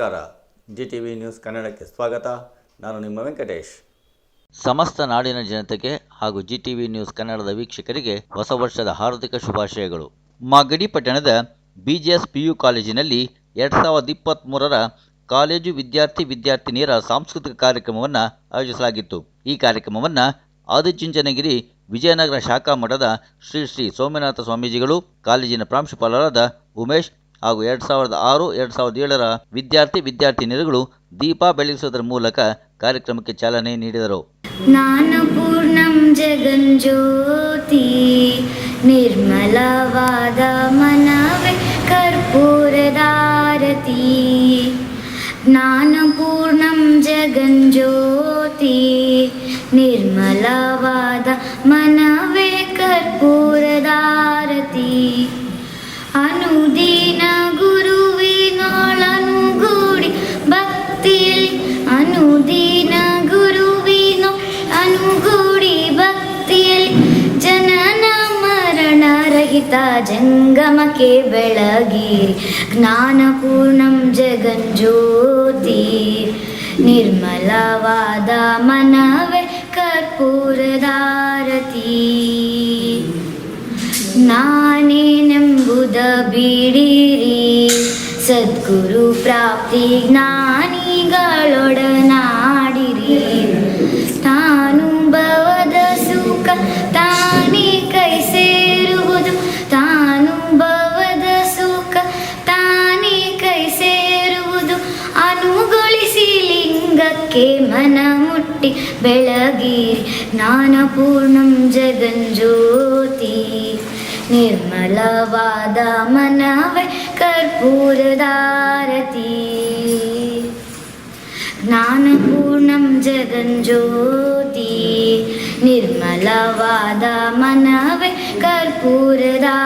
ನಮಸ್ಕಾರ. G T V news ಕನ್ನಡಕ್ಕೆ ಸ್ವಾಗತ. ನಾನು ನಿಮ್ಮ ವೆಂಕಟೇಶ್. ಸಮಸ್ತ ನಾಡಿನ ಜನತೆಗೆ ಹಾಗೂ ಜಿ ಟಿವಿ ನ್ಯೂಸ್ ಕನ್ನಡದ ವೀಕ್ಷಕರಿಗೆ ಹೊಸ ವರ್ಷದ ಹಾರ್ದಿಕ ಶುಭಾಶಯಗಳು. ಮಾಗಡಿ ಪಟ್ಟಣದ ಬಿಜಿಎಸ್ ಪಿಯು ಕಾಲೇಜಿನಲ್ಲಿ ಎರಡ್ ಸಾವಿರದ ಇಪ್ಪತ್ತ್ಮೂರರ ಕಾಲೇಜು ವಿದ್ಯಾರ್ಥಿ ವಿದ್ಯಾರ್ಥಿನಿಯರ ಸಾಂಸ್ಕೃತಿಕ ಕಾರ್ಯಕ್ರಮವನ್ನು ಆಯೋಜಿಸಲಾಗಿತ್ತು. ಈ ಕಾರ್ಯಕ್ರಮವನ್ನು ಆದಿಚುಂಚನಗಿರಿ ವಿಜಯನಗರ ಶಾಖಾ ಮಠದ ಶ್ರೀ ಶ್ರೀ ಸೋಮನಾಥ ಸ್ವಾಮೀಜಿಗಳು, ಕಾಲೇಜಿನ ಪ್ರಾಂಶುಪಾಲರಾದ ಉಮೇಶ್ ಹಾಗೂ ಎರಡು ಸಾವಿರದ ಆರು, ಎರಡು ಸಾವಿರದ ಏಳರ ವಿದ್ಯಾರ್ಥಿ ವಿದ್ಯಾರ್ಥಿನಿಯರುಗಳು ದೀಪ ಬೆಳಗಿಸುವುದರ ಮೂಲಕ ಕಾರ್ಯಕ್ರಮಕ್ಕೆ ಚಾಲನೆ ನೀಡಿದರು. ಜ್ಞಾನಪೂರ್ಣಂ ನಿರ್ಮಲವಾದ ಮನವೇ ಕರ್ಪೂರದಾರತಿ ಜ್ಞಾನಪೂರ್ಣಂ ಜಗಜ್ಯೋತಿ ನಿರ್ಮಲವಾದ ಮನವೇ ರಹಿತ ಜಂಗಮಕ್ಕೆ ಬೆಳಗಿರಿ ಜ್ಞಾನಪೂರ್ಣಂ ಜಗಜ್ಯೋತಿ. ನಿರ್ಮಲವಾದ ಮನವೇ ಕರ್ಪೂರದಾರತಿ ನಾನೇನೆಂಬುದ ಬಿಡಿರಿ ಸದ್ಗುರು ಪ್ರಾಪ್ತಿ ಜ್ಞಾನಿಗಳೊಡನಾಡಿರಿ ಮುಟ್ಟಿ ಬೆಳಗಿರಿ ಜ್ಞಾನಪೂರ್ಣಂ ಜಗಜ್ಯೋತಿ ನಿರ್ಮಲವಾದ ಮನವೇ ಕರ್ಪೂರದಾರತಿ ಜ್ಞಾನಪೂರ್ಣಂ ಜಗಜ್ಯೋತಿ ನಿರ್ಮಲವಾದ ಮನವೇ ಕರ್ಪೂರದಾ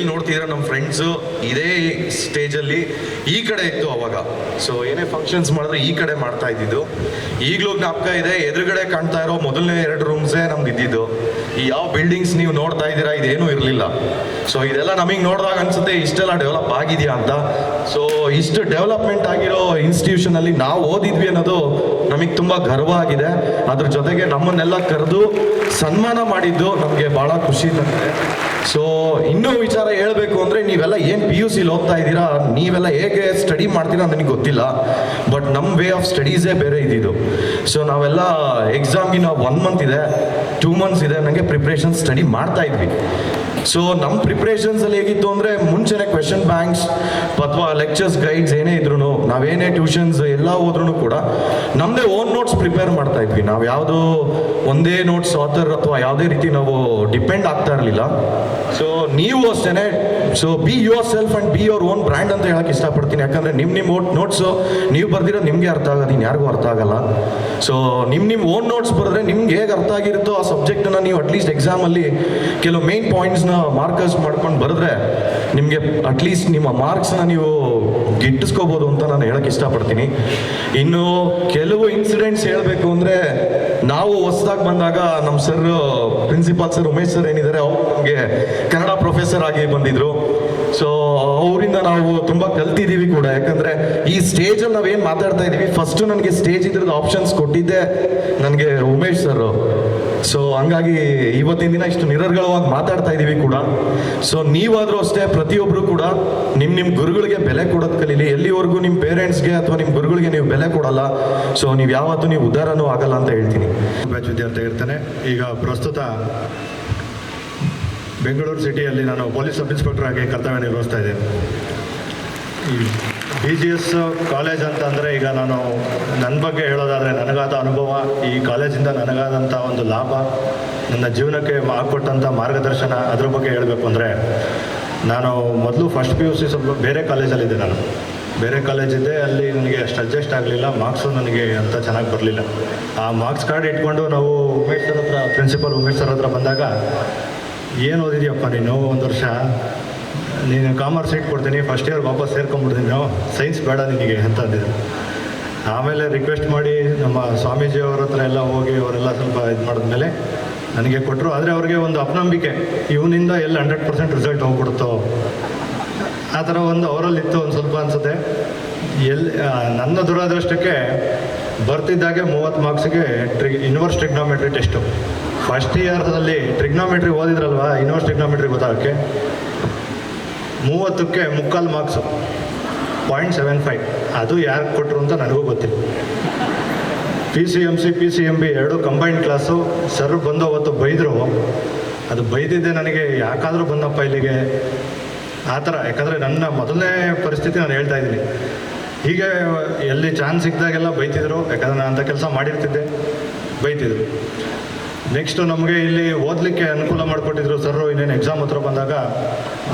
ಏನಿಲ್ಲಿ ನೋಡ್ತಿದ್ದೀರ ನಮ್ಮ ಫ್ರೆಂಡ್ಸು ಇದೇ ಸ್ಟೇಜಲ್ಲಿ ಈ ಕಡೆ ಇತ್ತು ಅವಾಗ. ಸೊ ಏನೇ ಫಂಕ್ಷನ್ಸ್ ಮಾಡಿದ್ರೆ ಈ ಕಡೆ ಮಾಡ್ತಾ ಇದ್ದಿದ್ದು. ಈಗಲೂ ಜ್ಞಾಪಕ ಇದೆ, ಎದುರುಗಡೆ ಕಾಣ್ತಾ ಇರೋ ಮೊದಲನೇ ಎರಡು ರೂಮ್ಸೇ ನಮ್ಗೆ ಇದ್ದಿದ್ದು. ಈ ಯಾವ ಬಿಲ್ಡಿಂಗ್ಸ್ ನೀವು ನೋಡ್ತಾ ಇದ್ದೀರಾ, ಇದೇನೂ ಇರಲಿಲ್ಲ. ಸೊ ಇದೆಲ್ಲ ನಮಗೆ ನೋಡಿದಾಗ ಅನ್ಸುತ್ತೆ, ಇಷ್ಟೆಲ್ಲ ಡೆವಲಪ್ ಆಗಿದೆಯಾ ಅಂತ. ಸೊ ಇಷ್ಟು ಡೆವಲಪ್ಮೆಂಟ್ ಆಗಿರೋ ಇನ್ಸ್ಟಿಟ್ಯೂಷನಲ್ಲಿ ನಾವು ಓದಿದ್ವಿ ಅನ್ನೋದು ನಮಗೆ ತುಂಬ ಗರ್ವ ಆಗಿದೆ. ಅದ್ರ ಜೊತೆಗೆ ನಮ್ಮನ್ನೆಲ್ಲ ಕರೆದು ಸನ್ಮಾನ ಮಾಡಿದ್ದು ನಮಗೆ ಭಾಳ ಖುಷಿ ತಂದಿದೆ. ಸೊ ಇನ್ನೂ ವಿಚಾರ ಹೇಳಬೇಕು ಅಂದ್ರೆ ನೀವೆಲ್ಲ ಏನು ಪಿ ಯು ಸಿಲಿ ಹೋಗ್ತಾ ಇದ್ದೀರಾ? ನೀವೆಲ್ಲ ಹೇಗೆ ಸ್ಟಡಿ ಮಾಡ್ತೀರಾ ನನಗೆ ಗೊತ್ತಿಲ್ಲ. ಬಟ್ ನಮ್ಮ ವೇ ಆಫ್ ಸ್ಟಡೀಸೇ ಬೇರೆ ಇದ್ದಿದ್ದು. ಸೊ ನಾವೆಲ್ಲ ಎಕ್ಸಾಮ್ಗಿನ ಒನ್ ಮಂತ್ ಇದೆ. ಟೂ ಮಂತ್ಸ್ ಇದೆ. ನನಗೆ ಪ್ರಿಪ್ರೇಷನ್ ಸ್ಟಡಿ ಮಾಡ್ತಾ ಇದ್ವಿ. ಸೊ ನಮ್ಮ ಪ್ರಿಪ್ರೇಷನ್ಸ್ ಅಲ್ಲಿ ಹೇಗಿತ್ತು ಅಂದ್ರೆ ಮುಂಚೆನೆ ಕ್ವೆಶನ್ ಬ್ಯಾಂಕ್ಸ್ ಅಥವಾ ಲೆಕ್ಚರ್ಸ್ ಗೈಡ್ಸ್ ಏನೇ ಇದ್ರು ನಾವೇನೇ ಟ್ಯೂಷನ್ಸ್ ಎಲ್ಲ ಹೋದ್ರು ಕೂಡ ನಮ್ಮದೇ ಓನ್ ನೋಟ್ಸ್ ಪ್ರಿಪೇರ್ ಮಾಡ್ತಾ ಇದ್ವಿ. ನಾವು ಯಾವುದು ಒಂದೇ ನೋಟ್ಸ್ ಆಥರ್ ಅಥವಾ ಯಾವುದೇ ರೀತಿ ನಾವು ಡಿಪೆಂಡ್ ಆಗ್ತಾ ಇರಲಿಲ್ಲ. ಸೊ ನೀವು ಅಷ್ಟೇನೆ so be yourself and be your own brand ಅಂತ ಹೇಳಕ್ ಇಷ್ಟಪಡ್ತೀನಿ. ಯಾಕಂದ್ರೆ ನಿಮ್ಮ ನಿಮ್ಮ ನೋಟ್ಸು ನೀವು ಬರ್ದಿರೋ ನಿಮಗೆ ಅರ್ಥ ಆಗೋದು ಯಾರಿಗೂ ಅರ್ಥ ಆಗಲ್ಲ. ಸೊ ನಿಮ್ಮ ನಿಮ್ಮ ಓನ್ ನೋಟ್ಸ್ ಬರೆದ್ರೆ ನಿಮ್ಗೆ ಹೇಗೆ ಅರ್ಥ ಆಗಿರುತ್ತೋ ಆ ಸಬ್ಜೆಕ್ಟ್ ನೀವು ಅಟ್ಲೀಸ್ಟ್ ಎಕ್ಸಾಮಲ್ಲಿ ಕೆಲವು ಮೇನ್ ಪಾಯಿಂಟ್ಸ್ನ ಮಾರ್ಕರ್ಸ್ ಮಾಡ್ಕೊಂಡು ಬರೆದ್ರೆ ನಿಮಗೆ ಅಟ್ಲೀಸ್ಟ್ ನಿಮ್ಮ ಮಾರ್ಕ್ಸ್ನ ನೀವು ಗಿಟ್ಟಿಸ್ಕೋಬೋದು ಅಂತ ನಾನು ಹೇಳಕ್ಕೆ ಇಷ್ಟಪಡ್ತೀನಿ. ಇನ್ನು ಕೆಲವು ಇನ್ಸಿಡೆಂಟ್ಸ್ ಹೇಳಬೇಕು ಅಂದರೆ ನಾವು ಹೊಸದಾಗಿ ಬಂದಾಗ ನಮ್ಮ sir principal sir Umesh sir ಏನಿದ್ದಾರೆ ಅವರು ನಮಗೆ ಕನ್ನಡ ಪ್ರೊಫೆಸರ್ ಆಗಿ ಬಂದಿದ್ರು. ಸೊ ಅವರಿಂದ ನಾವು ತುಂಬ ಕಲ್ತಿದ್ದೀವಿ ಕೂಡ. ಯಾಕಂದ್ರೆ ಈ ಸ್ಟೇಜಲ್ಲಿ ನಾವೇನು ಮಾತಾಡ್ತಾ ಇದ್ದೀವಿ ಫಸ್ಟ್ ನನಗೆ ಸ್ಟೇಜ್ ಇದ್ರದ್ದು ಆಪ್ಷನ್ಸ್ ಕೊಟ್ಟಿದ್ದೆ ನನಗೆ ಉಮೇಶ್ ಸರ್ ಸೊ ಹಂಗಾಗಿ ಇವತ್ತಿನ ದಿನ ಇಷ್ಟು ನಿರರ್ಗಳವಾಗಿ ಮಾತಾಡ್ತಾ ಇದ್ದೀವಿ ಕೂಡ. ಸೊ ನೀವಾದರೂ ಅಷ್ಟೇ ಪ್ರತಿಯೊಬ್ಬರು ಕೂಡ ನಿಮ್ಮ ನಿಮ್ಮ ಗುರುಗಳಿಗೆ ಬೆಲೆ ಕೊಡೋದು ಕಲೀಲಿ. ಎಲ್ಲಿವರೆಗೂ ನಿಮ್ಮ ಪೇರೆಂಟ್ಸ್ಗೆ ಅಥವಾ ನಿಮ್ಮ ಗುರುಗಳಿಗೆ ನೀವು ಬೆಲೆ ಕೊಡಲ್ಲ. ಸೊ ನೀವು ಯಾವತ್ತೂ ನೀವು ಉದ್ಧಾರನೂ ಆಗಲ್ಲ ಅಂತ ಹೇಳ್ತೀನಿ. ಬ್ಯಾಚ್ ವಿದ್ಯಾರ್ಥಿ ಇರ್ತಾನೆ ಈಗ ಪ್ರಸ್ತುತ ಬೆಂಗಳೂರು ಸಿಟಿಯಲ್ಲಿ ನಾನು ಪೊಲೀಸ್ ಸಬ್ ಇನ್ಸ್ಪೆಕ್ಟರ್ ಆಗಿ ಕರ್ತವ್ಯ ನಿರ್ವಹಿಸ್ತಾ ಇದ್ದೇನೆ. ಈ ಬಿ ಜಿ ಎಸ್ ಕಾಲೇಜ್ ಅಂತ ಅಂದರೆ ಈಗ ನಾನು ನನ್ನ ಬಗ್ಗೆ ಹೇಳೋದಾದರೆ ನನಗಾದ ಅನುಭವ, ಈ ಕಾಲೇಜಿಂದ ನನಗಾದಂಥ ಒಂದು ಲಾಭ, ನನ್ನ ಜೀವನಕ್ಕೆ ಹಾಕ್ಕೊಟ್ಟಂಥ ಮಾರ್ಗದರ್ಶನ ಅದ್ರ ಬಗ್ಗೆ ಹೇಳಬೇಕು ಅಂದರೆ, ನಾನು ಮೊದಲು ಫಸ್ಟ್ ಪಿ ಯು ಸಿ ಸ್ವಲ್ಪ ಬೇರೆ ಕಾಲೇಜಲ್ಲಿದ್ದೆ ನಾನು. ಬೇರೆ ಕಾಲೇಜಿದ್ದೆ ಅಲ್ಲಿ ನನಗೆ ಅಷ್ಟು ಅಡ್ಜಸ್ಟ್ ಆಗಲಿಲ್ಲ ಮಾರ್ಕ್ಸು ನನಗೆ ಅಂತ ಚೆನ್ನಾಗಿ ಬರಲಿಲ್ಲ. ಆ ಮಾರ್ಕ್ಸ್ ಕಾರ್ಡ್ ಇಟ್ಕೊಂಡು ನಾವು ಉಮೇಶ್ ಸರ್ ಹತ್ರ ಪ್ರಿನ್ಸಿಪಲ್ ಉಮೇಶ್ ಸರ್ ಹತ್ರ ಬಂದಾಗ, ಏನು ಓದಿದ್ಯಪ್ಪ ನೀನು ಒಂದು ವರ್ಷ? ನೀನು ಕಾಮರ್ಸ್ ಸೀಟ್ ಕೊಡ್ತೀನಿ ಫಸ್ಟ್ ಇಯರ್ ವಾಪಸ್ ಸೇರ್ಕೊಂಡ್ಬಿಡ್ತೀನಿ ನಾವು. ಸೈನ್ಸ್ ಬೇಡ ನಿನಗೆ ಅಂತ ಅಂದಿದ್ರು. ಆಮೇಲೆ ರಿಕ್ವೆಸ್ಟ್ ಮಾಡಿ ನಮ್ಮ ಸ್ವಾಮೀಜಿ ಅವ್ರ ಹತ್ರ ಎಲ್ಲ ಹೋಗಿ ಅವರೆಲ್ಲ ಸ್ವಲ್ಪ ಇದು ಮಾಡಿದ್ಮೇಲೆ ನನಗೆ ಕೊಟ್ಟರು ಆದರೆ ಅವ್ರಿಗೆ ಒಂದು ಅಪನಂಬಿಕೆ, ಇವನಿಂದ ಎಲ್ಲಿ ಹಂಡ್ರೆಡ್ ಪರ್ಸೆಂಟ್ ರಿಸಲ್ಟ್ ಹೋಗ್ಬಿಡ್ತೋ ಆ ಥರ ಒಂದು ಅವರಲ್ಲಿತ್ತು ಒಂದು ಸ್ವಲ್ಪ ಅನಿಸುತ್ತೆ. ಎಲ್ಲಿ ನನ್ನ ದುರಾದೃಷ್ಟಕ್ಕೆ ಬರ್ತಿದ್ದಾಗೆ ಮೂವತ್ತು ಮಾರ್ಕ್ಸಿಗೆ ಟ್ರಿ ಇನ್ವರ್ಸ್ ಟ್ರಿಗ್ನೋಮೆಟ್ರಿ ಟೆಸ್ಟು ಫಸ್ಟ್ ಇಯರ್ದಲ್ಲಿ ಟ್ರಿಗ್ನೋಮೆಟ್ರಿ ಓದಿದ್ರಲ್ವಾ ಇನ್ವರ್ಸ್ ಟ್ರಿಗ್ನೋಮೆಟ್ರಿ ಗೊತ್ತಾಗಕ್ಕೆ? ಮೂವತ್ತಕ್ಕೆ ಮುಕ್ಕಾಲು ಮಾರ್ಕ್ಸು ಪಾಯಿಂಟ್ ಸೆವೆನ್ ಫೈವ್ ಅದು ಯಾರು ಕೊಟ್ಟರು ಅಂತ ನನಗೂ ಗೊತ್ತಿಲ್ಲ. P C M C P C M B ಎರಡು ಕಂಬೈನ್ಡ್ ಕ್ಲಾಸು ಸರ್ ಬಂದು ಅವತ್ತು ಬೈದರು. ಅದು ಬೈದಿದ್ದೆ ನನಗೆ, ಯಾಕಾದರೂ ಬಂದಪ್ಪ ಇಲ್ಲಿಗೆ? ಆ ಥರ. ಯಾಕಂದರೆ ನನ್ನ ಮೊದಲನೇ ಪರಿಸ್ಥಿತಿ ನಾನು ಹೇಳ್ತಾ ಇದ್ದೀನಿ. ಹೀಗೆ ಎಲ್ಲಿ ಚಾನ್ಸ್ ಸಿಕ್ಕಿದಾಗೆಲ್ಲ ಬೈತಿದ್ರು. ಯಾಕಂದರೆ ನಾನು ಅಂಥ ಕೆಲಸ ಮಾಡಿರ್ತಿದ್ದೆ. ಬೈತಿದ್ರು. ನೆಕ್ಸ್ಟು ನಮಗೆ ಇಲ್ಲಿ ಓದಲಿಕ್ಕೆ ಅನುಕೂಲ ಮಾಡಿಕೊಟ್ಟಿದ್ರು ಸರ್ ಇನ್ನೇನು ಎಕ್ಸಾಮ್ ಹತ್ರ ಬಂದಾಗ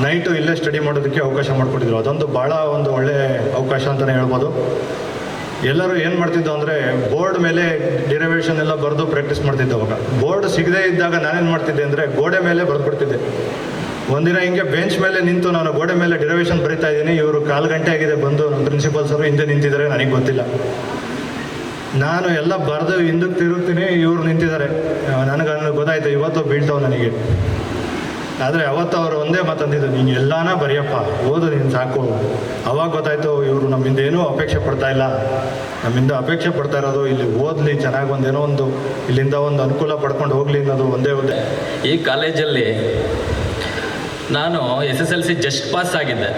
ನೈಟು ಇಲ್ಲೇ ಸ್ಟಡಿ ಮಾಡೋದಕ್ಕೆ ಅವಕಾಶ ಮಾಡಿಕೊಟ್ಟಿದ್ರು. ಅದೊಂದು ಭಾಳ ಒಂದು ಒಳ್ಳೆ ಅವಕಾಶ ಅಂತಲೇ ಹೇಳ್ಬೋದು. ಎಲ್ಲರೂ ಏನು ಮಾಡ್ತಿದ್ದು ಅಂದರೆ ಬೋರ್ಡ್ ಮೇಲೆ ಡಿರವೇಷನ್ ಎಲ್ಲ ಬರೆದು ಪ್ರಾಕ್ಟೀಸ್ ಮಾಡ್ತಿದ್ದೆ ಅವಾಗ. ಬೋರ್ಡ್ ಸಿಗದೇ ಇದ್ದಾಗ ನಾನೇನು ಮಾಡ್ತಿದ್ದೆ ಅಂದರೆ ಗೋಡೆ ಮೇಲೆ ಬರೆದ್ಬಿಡ್ತಿದ್ದೆ. ಒಂದಿನ ಹಿಂಗೆ ಬೆಂಚ್ ಮೇಲೆ ನಿಂತು ನಾನು ಗೋಡೆ ಮೇಲೆ ಡಿರವೇಷನ್ ಬರಿತಾ ಇದ್ದೀನಿ. ಇವರು ಕಾಲು ಗಂಟೆ ಆಗಿದೆ ಬಂದು ನಮ್ಮ ಪ್ರಿನ್ಸಿಪಾಲ್ ಸರ್ ಹಿಂದೆ ನಿಂತಿದ್ದಾರೆ, ನನಗೆ ಗೊತ್ತಿಲ್ಲ. ನಾನು ಎಲ್ಲ ಬರೆದು ಹಿಂದಕ್ಕೆ ತಿರುಗ್ತೀನಿ, ಇವ್ರು ನಿಂತಿದ್ದಾರೆ. ನನಗೆ ಗೊತ್ತಾಯ್ತು, ಇವತ್ತು ಬೀಳ್ತಾವೆ ನನಗೆ. ಆದರೆ ಅವತ್ತು ಅವರು ಒಂದೇ ಮಾತಂದಿದ್ದು, ನೀನು ಎಲ್ಲಾನ ಬರೆಯಪ್ಪ, ಓದು ನೀನು ಸಾಕು. ಅವಾಗ ಗೊತ್ತಾಯ್ತು, ಇವರು ನಮ್ಮಿಂದ ಏನೂ ಅಪೇಕ್ಷೆ ಪಡ್ತಾ ಇಲ್ಲ. ನಮ್ಮಿಂದ ಅಪೇಕ್ಷೆ ಪಡ್ತಾ ಇರೋದು, ಇಲ್ಲಿ ಓದಲಿ, ಚೆನ್ನಾಗಿ ಒಂದೇನೋ ಒಂದು, ಇಲ್ಲಿಂದ ಒಂದು ಅನುಕೂಲ ಪಡ್ಕೊಂಡು ಹೋಗ್ಲಿ ಅನ್ನೋದು ಒಂದೇ ಒಂದೇ ಈ ಕಾಲೇಜಲ್ಲಿ ನಾನು S S L C just pass ಆಗಿದ್ದೆ.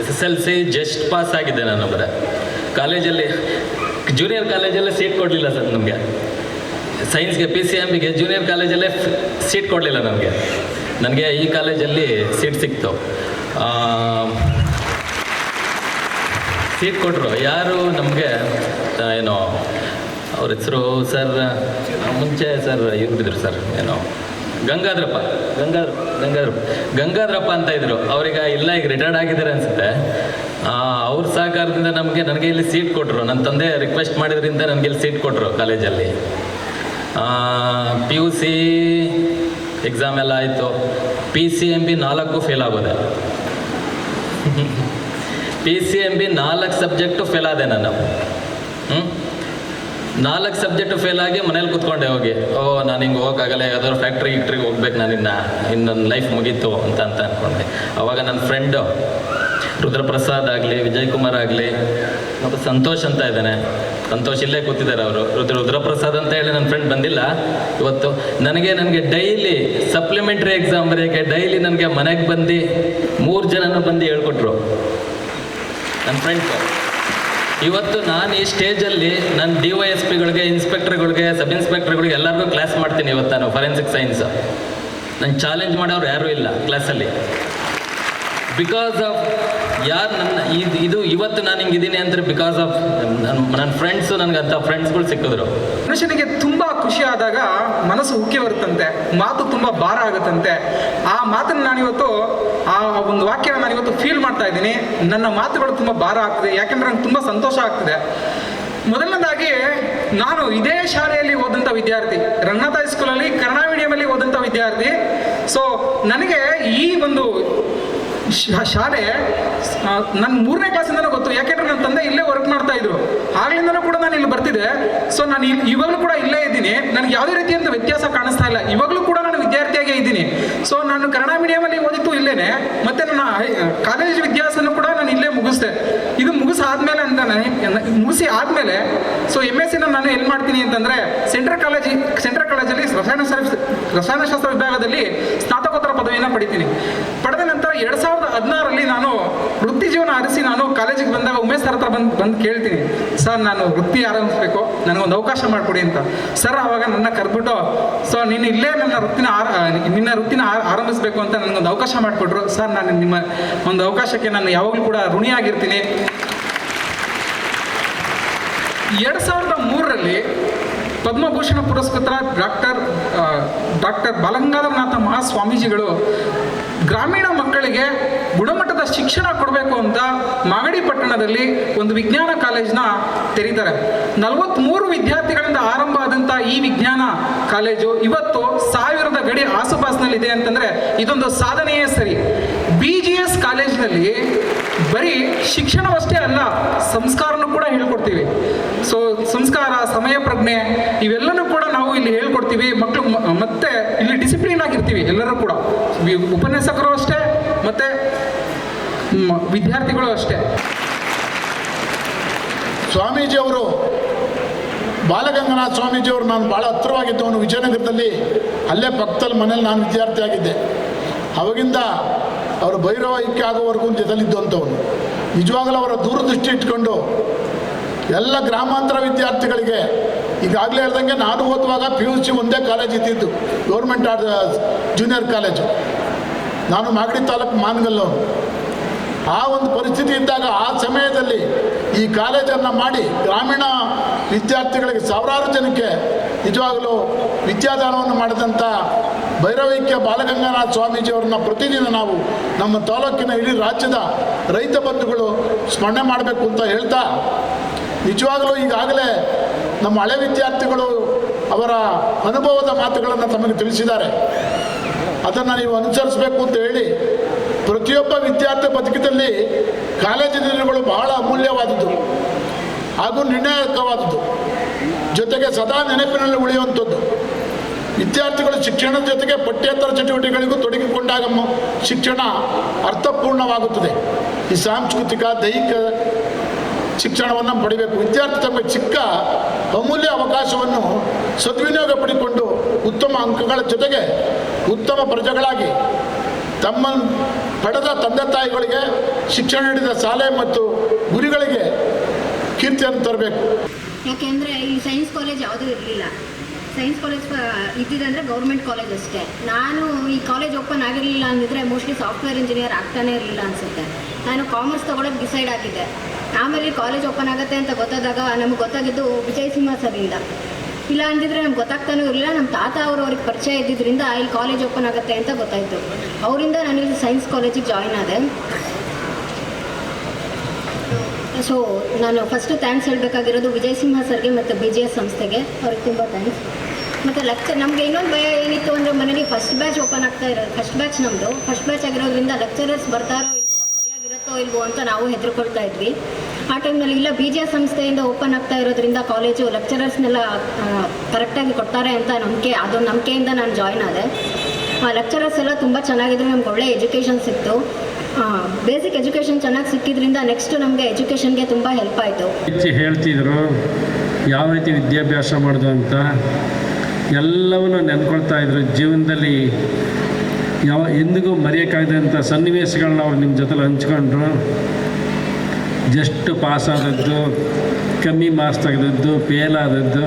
S S L C just pass ಆಗಿದ್ದೆ ನಾನು ಬರೆ ಕಾಲೇಜಲ್ಲಿ ಜೂನಿಯರ್ ಕಾಲೇಜಲ್ಲೇ ಸೀಟ್ ಕೊಡಲಿಲ್ಲ ಸರ್ ನಮಗೆ. ಸೈನ್ಸ್ಗೆ ಪಿ ಸಿ ಎಮ್ಗೆ ಜೂನಿಯರ್ ಕಾಲೇಜಲ್ಲೇ ಸೀಟ್ ಕೊಡಲಿಲ್ಲ ನಮಗೆ. ನನಗೆ ಈ ಕಾಲೇಜಲ್ಲಿ ಸೀಟ್ ಸಿಕ್ತು. ಸೀಟ್ ಕೊಟ್ಟರು ಯಾರು ನಮಗೆ ಏನೋ, ಅವ್ರ ಹೆಸರು ಸರ್ ಮುಂಚೆ ಸರ್ ಇವ್ರಿದ್ರು ಸರ್ ಏನೋ ಗಂಗಾಧರಪ್ಪ ಗಂಗಾಧರ ಗಂಗಾಧರಪ್ಪ ಗಂಗಾಧರಪ್ಪ ಅಂತ ಇದ್ರು. ಅವ್ರಿಗೆ ಇಲ್ಲ, ಈಗ ರಿಟೈರ್ಡ್ ಆಗಿದ್ದಾರೆ ಅನ್ಸುತ್ತೆ. ಅವ್ರ ಸಹಕಾರದಿಂದ ನಮಗೆ, ನನಗೆ ಇಲ್ಲಿ ಸೀಟ್ ಕೊಟ್ಟರು ನನ್ನ ತಂದೆ ರಿಕ್ವೆಸ್ಟ್ ಮಾಡಿದ್ರಿಂದ ನನಗೆ ಇಲ್ಲಿ ಸೀಟ್ ಕೊಟ್ಟರು ಕಾಲೇಜಲ್ಲಿ ಪಿ ಯು ಸಿ ಎಕ್ಸಾಮ್ ಎಲ್ಲ ಆಯಿತು. ಪಿ ಸಿ ಎಂ ಬಿ ನಾಲ್ಕು ಫೇಲ್ ಆಗೋದೆ. ಪಿ ಸಿ ಎಂ ಬಿ ನಾಲ್ಕು ಸಬ್ಜೆಕ್ಟು ಫೇಲ್ ಆದೆ ನಾನು. ಹ್ಞೂ ನಾಲ್ಕು ಸಬ್ಜೆಕ್ಟು ಫೇಲ್ ಆಗಿ ಮನೇಲಿ ಕೂತ್ಕೊಂಡೆ ಹೋಗಿ. ಓ, ನಾನು ಹಿಂಗೆ ಹೋಗೋಕ್ಕಾಗಲ್ಲ ಯಾವ್ದಾದ್ರು ಫ್ಯಾಕ್ಟ್ರಿ ಗಿಕ್ಟ್ರಿಗೆ ಹೋಗ್ಬೇಕು ನಾನು ಇನ್ನು ಇನ್ನು ನನ್ನ ಲೈಫ್ ಮುಗೀತು ಅಂತ ಅಂತ ಅಂದ್ಕೊಂಡೆ ಅವಾಗ ನನ್ನ ಫ್ರೆಂಡು ರುದ್ರಪ್ರಸಾದ್ ಆಗಲಿ ವಿಜಯ್ ಕುಮಾರ್ ಆಗಲಿ, ಮತ್ತು ಸಂತೋಷ್ ಅಂತ ಇದ್ದಾನೆ. ಸಂತೋಷ್ ಇಲ್ಲೇ ಕೂತಿದ್ದಾರೆ ಅವರು. ರುದ್ರ ರುದ್ರಪ್ರಸಾದ್ ಅಂತ ಹೇಳಿ ನನ್ನ ಫ್ರೆಂಡ್ ಬಂದಿಲ್ಲ. ಇವತ್ತು ನನಗೆ ನನಗೆ ಡೈಲಿ ಸಪ್ಲಿಮೆಂಟ್ರಿ ಎಕ್ಸಾಮ್ ಬರೆಯೋಕ್ಕೆ ಡೈಲಿ ನನಗೆ ಮನೆಗೆ ಬಂದು ಮೂರು ಜನನೂ ಬಂದು ಹೇಳ್ಕೊಟ್ರು. ನನ್ನ ಫ್ರೆಂಡ್ಸ್ ಇವತ್ತು ನಾನು ಈ ಸ್ಟೇಜಲ್ಲಿ ನನ್ನ ಡಿ ವೈ ಎಸ್ ಪಿಗಳಿಗೆ ಇನ್ಸ್ಪೆಕ್ಟರ್ಗಳಿಗೆ ಸಬ್ ಇನ್ಸ್ಪೆಕ್ಟರ್ಗಳಿಗೆ ಎಲ್ಲರಿಗೂ ಕ್ಲಾಸ್ ಮಾಡ್ತೀನಿ ಇವತ್ತು ನಾನು ಫಾರೆನ್ಸಿಕ್ ಸೈನ್ಸ್ ನಾನು ಚಾಲೆಂಜ್ ಮಾಡೋರು ಯಾರೂ ಇಲ್ಲ ಕ್ಲಾಸಲ್ಲಿ ಬಿಕಾಸ್ ಆಫ್ ಯಾರು ನನ್ನ ಇದು ಇದು ಇವತ್ತು ನಾನು ಹಿಂಗಿದ್ದೀನಿ ಅಂದರೆ ಬಿಕಾಸ್ ಆಫ್ ನನ್ನ ನನ್ನ ಫ್ರೆಂಡ್ಸು ನನಗೆ ಅಂಥ ಫ್ರೆಂಡ್ಸ್ಗಳು ಸಿಕ್ಕಿದ್ರು. ಮನುಷ್ಯನಿಗೆ ತುಂಬ ಖುಷಿ ಆದಾಗ ಮನಸ್ಸು ಉಕ್ಕಿ ಬರುತ್ತಂತೆ, ಮಾತು ತುಂಬ ಭಾರ ಆಗುತ್ತಂತೆ. ಆ ಮಾತನ್ನು ನಾನಿವತ್ತು, ಆ ಒಂದು ವಾಕ್ಯನ ನಾನಿವತ್ತು ಫೀಲ್ ಮಾಡ್ತಾ ಇದ್ದೀನಿ. ನನ್ನ ಮಾತುಗಳು ತುಂಬ ಭಾರ ಆಗ್ತದೆ, ಯಾಕೆಂದ್ರೆ ನಂಗೆ ತುಂಬ ಸಂತೋಷ ಆಗ್ತದೆ. ಮೊದಲನೇದಾಗಿ, ನಾನು ಇದೇ ಶಾಲೆಯಲ್ಲಿ ಓದಂಥ ವಿದ್ಯಾರ್ಥಿ, ರಂಗನಾಥ ಹೈಸ್ಕೂಲಲ್ಲಿ ಕನ್ನಡ ಮೀಡಿಯಮಲ್ಲಿ ಓದಂಥ ವಿದ್ಯಾರ್ಥಿ. ಸೊ ನನಗೆ ಈ ಒಂದು ಶಾಲೆ ನನ್ನ ಮೂರನೇ ಕ್ಲಾಸಿಂದನೂ ಗೊತ್ತು. ಯಾಕೆಂದ್ರೆ ನನ್ನ ತಂದೆ ಇಲ್ಲೇ ವರ್ಕ್ ಮಾಡ್ತಾ ಇದ್ರು. ಆಗ್ಲಿಂದನೂ ಕೂಡ ನಾನು ಇಲ್ಲಿ ಬರ್ತಿದ್ದೆ. ಸೊ ನಾನು ಇವಾಗಲೂ ಕೂಡ ಇಲ್ಲೇ ಇದ್ದೀನಿ. ನನಗೆ ಯಾವುದೇ ರೀತಿಯಂತ ವ್ಯತ್ಯಾಸ ಕಾಣಿಸ್ತಾ ಇಲ್ಲ. ಇವಾಗಲೂ ಕೂಡ ನಾನು ವಿದ್ಯಾರ್ಥಿಯಾಗೇ ಇದ್ದೀನಿ. ಸೊ ನಾನು ಕನ್ನಡ ಮೀಡಿಯಮಲ್ಲಿ ಓದಿತ್ತು ಇಲ್ಲೇನೆ. ಮತ್ತೆ ನನ್ನ ಕಾಲೇಜ್ ವಿದ್ಯಾಸನೂ ಕೂಡ ನಾನು ಇಲ್ಲೇ ಮುಗಿಸ್ದೆ. ಇದು ಮುಗಿಸಾದ್ಮೇಲೆ ಅಂತ ನಾನು ಮುಗಿಸಿ ಆದಮೇಲೆ ಸೊ ಎಂ ಎಸ್ ಸಿನ ನಾನು ಎಲ್ಲಿ ಮಾಡ್ತೀನಿ ಅಂತಂದರೆ ಸೆಂಟ್ರಲ್ ಕಾಲೇಜ್ ಸೆಂಟ್ರಲ್ ಕಾಲೇಜಲ್ಲಿ ರಸಾಯನಶಾಸ್ತ್ರ ರಸಾಯನಶಾಸ್ತ್ರ ವಿಭಾಗದಲ್ಲಿ ಸ್ನಾತಕೋತ್ತರ ಪದವಿಯನ್ನು ಪಡಿತೀನಿ. ಪಡೆದ ನಂತರ ಎರಡು ಸಾವಿರದ ಹದಿನಾರರಲ್ಲಿ ನಾನು ವೃತ್ತಿ ಜೀವನ ಆರಿಸಿ ನಾನು ಕಾಲೇಜಿಗೆ ಬಂದಾಗ ಉಮೇಶ್ ಸರ್ ಹತ್ರ ಬಂದು ಬಂದು ಕೇಳ್ತೀನಿ, ಸರ್, ನಾನು ವೃತ್ತಿ ಆರಂಭಿಸಬೇಕು, ನನಗೊಂದು ಅವಕಾಶ ಮಾಡಿಕೊಡಿ ಅಂತ. ಸರ್, ಆವಾಗ ನನ್ನ ಕರೆದ್ಬಿಟ್ಟು ಸೊ ನೀನು ಇಲ್ಲೇ ನನ್ನ ವೃತ್ತಿನ ಆರ ನಿನ್ನ ವೃತ್ತಿನ ಆರಂಭಿಸಬೇಕು ಅಂತ ನನಗೊಂದು ಅವಕಾಶ ಮಾಡಿಕೊಟ್ರು. ಸರ್, ನಾನು ನಿಮ್ಮ ಒಂದು ಅವಕಾಶಕ್ಕೆ ನಾನು ಯಾವಾಗಲೂ ಕೂಡ ಋಣಿಯಾಗಿರ್ತೀನಿ. ಎರಡು ಸಾವಿರದ ಮೂರರಲ್ಲಿ ಪದ್ಮಭೂಷಣ ಪುರಸ್ಕೃತ ಡಾಕ್ಟರ್ ಡಾಕ್ಟರ್ ಬಲಗಂಗಾಧರನಾಥ ಮಹಾಸ್ವಾಮೀಜಿಗಳು ಗ್ರಾಮೀಣ ಮಕ್ಕಳಿಗೆ ಗುಣಮಟ್ಟದ ಶಿಕ್ಷಣ ಕೊಡಬೇಕು ಅಂತ ಮಾಗಡಿ ಪಟ್ಟಣದಲ್ಲಿ ಒಂದು ವಿಜ್ಞಾನ ಕಾಲೇಜ್ನ ತೆರೀತಾರೆ ನಲವತ್ತ್ಮೂರು ವಿದ್ಯಾರ್ಥಿಗಳಿಂದ ಆರಂಭ ಆದಂಥ ಈ ವಿಜ್ಞಾನ ಕಾಲೇಜು ಇವತ್ತು ಸಾವಿರದ ಗಡಿ ಆಸುಪಾಸಿನಲ್ಲಿದೆ ಅಂತಂದರೆ ಇದೊಂದು ಸಾಧನೆಯೇ ಸರಿ. ಬಿ ಜಿ ಎಸ್ ಕಾಲೇಜಿನಲ್ಲಿ ಬರೀ ಶಿಕ್ಷಣವಷ್ಟೇ ಅಲ್ಲ, ಸಂಸ್ಕಾರನೂ ಕೂಡ ಹೇಳ್ಕೊಡ್ತೀವಿ. ಸೊ ಸಂಸ್ಕಾರ, ಸಮಯ ಪ್ರಜ್ಞೆ, ಇವೆಲ್ಲನೂ ಕೂಡ ನಾವು ಇಲ್ಲಿ ಹೇಳ್ಕೊಡ್ತೀವಿ. ಮಕ್ಕಳು ಮತ್ತೆ ಇಲ್ಲಿ ಡಿಸಿಪ್ಲಿನ್ ಆಗಿರ್ತೀವಿ ಎಲ್ಲರೂ ಕೂಡ. ಉಪನ್ಯಾಸಕರು ಅಷ್ಟೇ, ಮತ್ತೆ ವಿದ್ಯಾರ್ಥಿಗಳು ಅಷ್ಟೇ. ಸ್ವಾಮೀಜಿ ಸ್ವಾಮೀಜಿಯವರು ಬಾಲಗಂಗನಾಥ ಸ್ವಾಮೀಜಿಯವರು ನಾನು ಭಾಳ ಹತ್ತಿರವಾಗಿದ್ದವನು ವಿಜಯನಗರದಲ್ಲಿ. ಅಲ್ಲೇ ಪಕ್ಕದಲ್ಲಿ ಮನೇಲಿ ನಾನು ವಿದ್ಯಾರ್ಥಿ ಆಗಿದ್ದೆ ಅವಾಗಿಂದ ಅವರು ಭೈರವ ಐಕ್ಯ ಆಗೋವರೆಗೂ ಜೊತೆಲಿದ್ದಂಥವನು ನಿಜವಾಗಲೂ ಅವರ ದೂರದೃಷ್ಟಿ ಇಟ್ಕೊಂಡು ಎಲ್ಲ ಗ್ರಾಮಾಂತರ ವಿದ್ಯಾರ್ಥಿಗಳಿಗೆ ಈಗಾಗಲೇ ಹೇಳ್ದಂಗೆ ನಾನು ಓದುವಾಗ ಪಿ ಯು ಸಿ ಒಂದೇ ಕಾಲೇಜ್ ಇದ್ದಿದ್ದು ಗೌರ್ಮೆಂಟ್ ಆರ್ ಜೂನಿಯರ್ ಕಾಲೇಜು ನಾನು ಮಾಗಡಿ ತಾಲೂಕು ಮಾನಗಲ್ಲವನು. ಆ ಒಂದು ಪರಿಸ್ಥಿತಿ ಇದ್ದಾಗ ಆ ಸಮಯದಲ್ಲಿ ಈ ಕಾಲೇಜನ್ನು ಮಾಡಿ ಗ್ರಾಮೀಣ ವಿದ್ಯಾರ್ಥಿಗಳಿಗೆ ಸಾವಿರಾರು ಜನಕ್ಕೆ ನಿಜವಾಗಲೂ ವಿದ್ಯಾದಾನವನ್ನು ಮಾಡಿದಂಥ ಭೈರವೈಕ್ಯ ಬಾಲಗಂಗಾನಾಥ ಸ್ವಾಮೀಜಿಯವ್ರನ್ನ ಪ್ರತಿದಿನ ನಾವು ನಮ್ಮ ತಾಲೂಕಿನ ಇಡೀ ರಾಜ್ಯದ ರೈತ ಬಂಧುಗಳು ಸ್ಮರಣೆ ಮಾಡಬೇಕು ಅಂತ ಹೇಳ್ತಾ, ನಿಜವಾಗಲೂ ಈಗಾಗಲೇ ನಮ್ಮ ಹಳೆ ವಿದ್ಯಾರ್ಥಿಗಳು ಅವರ ಅನುಭವದ ಮಾತುಗಳನ್ನು ತಮಗೆ ತಿಳಿಸಿದ್ದಾರೆ. ಅದನ್ನು ನೀವು ಅನುಸರಿಸಬೇಕು ಅಂತ ಹೇಳಿ, ಪ್ರತಿಯೊಬ್ಬ ವಿದ್ಯಾರ್ಥಿ ಬದುಕಿದಲ್ಲಿ ಕಾಲೇಜು ದಿನಗಳು ಬಹಳ ಅಮೂಲ್ಯವಾದದ್ದು ಹಾಗೂ ನಿರ್ಣಾಯಕವಾದದ್ದು. ಜೊತೆಗೆ ಸದಾ ನೆನಪಿನಲ್ಲಿ ಉಳಿಯುವಂಥದ್ದು. ವಿದ್ಯಾರ್ಥಿಗಳು ಶಿಕ್ಷಣದ ಜೊತೆಗೆ ಪಠ್ಯೇತರ ಚಟುವಟಿಕೆಗಳಿಗೂ ತೊಡಗಿಕೊಂಡಾಗ ಶಿಕ್ಷಣ ಅರ್ಥಪೂರ್ಣವಾಗುತ್ತದೆ. ಈ ಸಾಂಸ್ಕೃತಿಕ, ದೈಹಿಕ ಶಿಕ್ಷಣವನ್ನು ಪಡಿಬೇಕು. ವಿದ್ಯಾರ್ಥಿ ತಮ್ಮ ಚಿಕ್ಕ ಅಮೂಲ್ಯ ಅವಕಾಶವನ್ನು ಸದ್ವಿನಿಯೋಗ ಪಡಿಕೊಂಡು ಉತ್ತಮ ಅಂಕಗಳ ಜೊತೆಗೆ ಉತ್ತಮ ಪ್ರಜೆಗಳಾಗಿ ತಮ್ಮ ಪಡೆದ ತಂದೆ ತಾಯಿಗಳಿಗೆ ಶಿಕ್ಷಣ ನೀಡಿದ ಶಾಲೆ ಮತ್ತು ಗುರಿಗಳಿಗೆ ಕೀರ್ತಿಯನ್ನು ತರಬೇಕು. ಯಾಕೆಂದ್ರೆ ಈ ಸೈನ್ಸ್ ಕಾಲೇಜ್ ಯಾವುದೂ ಇರಲಿಲ್ಲ. ಸೈನ್ಸ್ ಕಾಲೇಜ್ ಇದ್ದಿದ್ದಂದರೆ ಗೌರ್ಮೆಂಟ್ ಕಾಲೇಜ್ ಅಷ್ಟೇ. ನಾನು ಈ ಕಾಲೇಜ್ ಓಪನ್ ಆಗಿರಲಿಲ್ಲ ಅಂದಿದ್ರೆ ಮೋಸ್ಟ್ಲಿ ಸಾಫ್ಟ್ವೇರ್ ಇಂಜಿನಿಯರ್ ಆಗ್ತಾನೆ ಇರಲಿಲ್ಲ ಅನಿಸುತ್ತೆ. ನಾನು ಕಾಮರ್ಸ್ ತೊಗೊಳಕ್ಕೆ ಡಿಸೈಡ್ ಆಗಿದ್ದೆ. ಆಮೇಲೆ ಕಾಲೇಜ್ ಓಪನ್ ಆಗುತ್ತೆ ಅಂತ ಗೊತ್ತಾದಾಗ ನಮಗೆ ಗೊತ್ತಾಗಿದ್ದು ವಿಜಯ್ ಸಿಂಹ ಸರಿಂದ ಇಲ್ಲ ಅಂದಿದ್ರೆ ನಮ್ಗೆ ಗೊತ್ತಾಗ್ತಾನೂ ಇರಲಿಲ್ಲ. ನಮ್ಮ ತಾತ ಅವರು ಅವ್ರಿಗೆ ಪರಿಚಯ ಇದ್ದಿದ್ದರಿಂದ ಇಲ್ಲಿ ಕಾಲೇಜ್ ಓಪನ್ ಆಗುತ್ತೆ ಅಂತ ಗೊತ್ತಾಯಿತು. ಅವರಿಂದ ನಾನು ಇಲ್ಲಿ ಸೈನ್ಸ್ ಕಾಲೇಜಿಗೆ ಜಾಯ್ನ್ ಆದೆ. ಸೊ ನಾನು ಫಸ್ಟು ಥ್ಯಾಂಕ್ಸ್ ಹೇಳಬೇಕಾಗಿರೋದು ವಿಜಯ್ ಸಿಂಹ ಸರ್ಗೆ ಮತ್ತು ಬಿ ಜಿ ಎಸ್ ಸಂಸ್ಥೆಗೆ. ಅವ್ರಿಗೆ ತುಂಬ ಥ್ಯಾಂಕ್ಸ್ ಮತ್ತು ಲೆಕ್ಚರ್ ನಮಗೆ ಇನ್ನೊಂದು ಭಯ ಏನಿತ್ತು ಅಂದರೆ ಮನೇಲಿ ಫಸ್ಟ್ ಬ್ಯಾಚ್ ಓಪನ್ ಆಗ್ತಾ ಇರೋದು ಫಸ್ಟ್ ಬ್ಯಾಚ್ ನಮ್ಮದು ಫಸ್ಟ್ ಬ್ಯಾಚ್ ಆಗಿರೋದ್ರಿಂದ ಲೆಕ್ಚರರ್ಸ್ ಬರ್ತಾರೋ ಇಲ್ವೋ, ಸರಿಯಾಗಿರುತ್ತೋ ಇಲ್ವೋ ಅಂತ ನಾವು ಹೆದರ್ಕೊಳ್ತಾ ಇದ್ವಿ. ಆ ಟೈಮ್ನಲ್ಲಿ ಇಲ್ಲ ಬಿ ಜಿ ಸಂಸ್ಥೆಯಿಂದ ಓಪನ್ ಆಗ್ತಾ ಇರೋದ್ರಿಂದ ಕಾಲೇಜು ಲೆಕ್ಚರರ್ಸ್ನೆಲ್ಲ ಕರೆಕ್ಟಾಗಿ ಕೊಡ್ತಾರೆ ಅಂತ ನಂಬಿಕೆ ಅದು ನಂಬಿಕೆಯಿಂದ ನಾನು ಜಾಯ್ನ್ ಆದೆ. ಲೆಕ್ಚರರ್ಸ್ ಎಲ್ಲ ತುಂಬ ಚೆನ್ನಾಗಿದ್ರು, ನಮ್ಗೆ ಒಳ್ಳೆ ಎಜುಕೇಷನ್ ಸಿಕ್ತು. ಬೇಸಿಕ್ ಎಜುಕೇಷನ್ ಚೆನ್ನಾಗಿ ಸಿಕ್ಕಿದ್ರಿಂದ ನೆಕ್ಸ್ಟ್ ನಮಗೆ ಎಜುಕೇಷನ್ಗೆ ತುಂಬ ಹೆಲ್ಪ್ ಆಯಿತು. ಹೇಳ್ತಿದ್ರು, ಯಾವ ರೀತಿ ವಿದ್ಯಾಭ್ಯಾಸ ಮಾಡೋದು ಅಂತ? ಎಲ್ಲವನ್ನು ನೆನ್ಕೊಳ್ತಾ ಇದ್ರು ಜೀವನದಲ್ಲಿ. ಯಾವ ಎಂದಿಗೂ ಮರೆಯೋಕ್ಕಾಗದಂಥ ಸನ್ನಿವೇಶಗಳನ್ನ ಅವ್ರು ನಿಮ್ಮ ಜೊತೆಲಿ ಹಂಚ್ಕೊಂಡ್ರು. ಜಸ್ಟ್ ಪಾಸ್ ಆದದ್ದು, ಕಮ್ಮಿ ಮಾರ್ಕ್ಸ್ ತೆಗೆದದ್ದು ಫೇಲ್ ಆದದ್ದು,